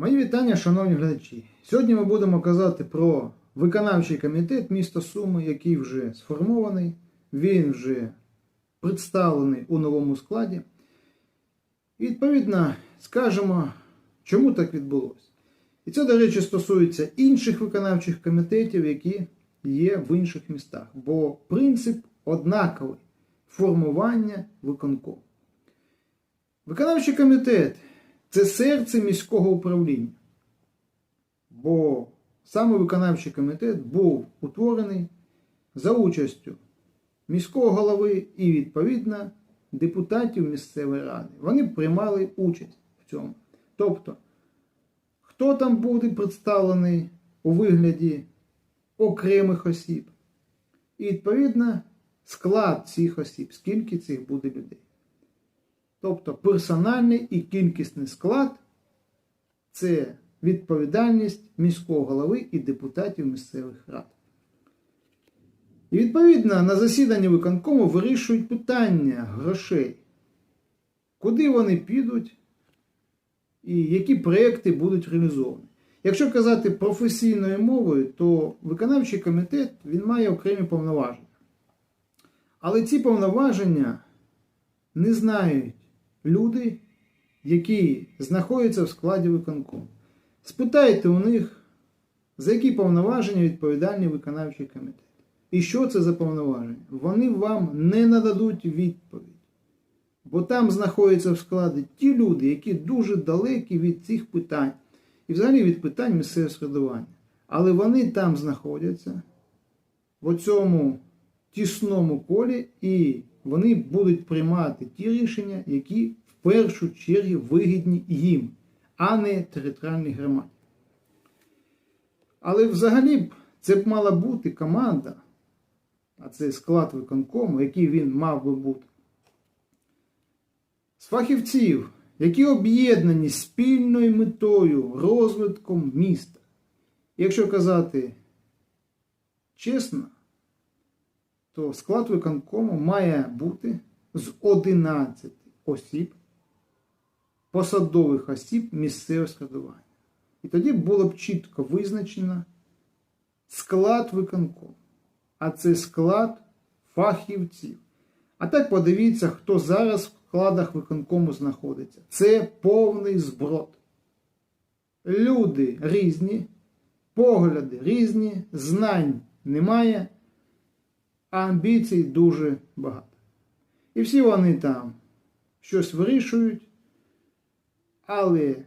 Мої вітання, шановні глядачі. Сьогодні ми будемо казати про виконавчий комітет міста Суми, який вже сформований, він вже представлений у новому складі. І відповідно скажемо, чому так відбулося. І це, до речі, стосується інших виконавчих комітетів, які є в інших містах. Бо принцип однаковий формування виконкому. Виконавчий комітет це серце міського управління. Бо саме виконавчий комітет був утворений за участю міського голови і, відповідно, депутатів місцевої ради. Вони приймали участь в цьому. Тобто, хто там буде представлений у вигляді окремих осіб, і, відповідно, склад цих осіб, скільки цих буде людей. Тобто персональний і кількісний склад це відповідальність міського голови і депутатів місцевих рад. І відповідно на засіданні виконкому вирішують питання грошей, куди вони підуть і які проекти будуть реалізовані. Якщо казати професійною мовою, то виконавчий комітет він має окремі повноваження. Але ці повноваження не знають люди, які знаходяться в складі виконкому. Спитайте у них, за які повноваження відповідальний виконавчий комітет. І що це за повноваження? Вони вам не нададуть відповідь. Бо там знаходяться в складі ті люди, які дуже далекі від цих питань. І взагалі від питань місцевого середування. Але вони там знаходяться в цьому тісному колі, і вони будуть приймати ті рішення, які в першу чергу вигідні їм, а не територіальній громаді. Але взагалі б це б мала бути команда, а це склад виконкому, який він мав би бути, з фахівців, які об'єднані спільною метою розвитком міста. Якщо казати чесно, то склад виконкому має бути з 11 осіб, посадових осіб місцевого складування. І тоді було б чітко визначено склад виконкому. А це склад фахівців. А так подивіться, хто зараз в складах виконкому знаходиться. Це повний зброд. Люди різні, погляди різні, знань немає а амбіцій дуже багато. І всі вони там щось вирішують, але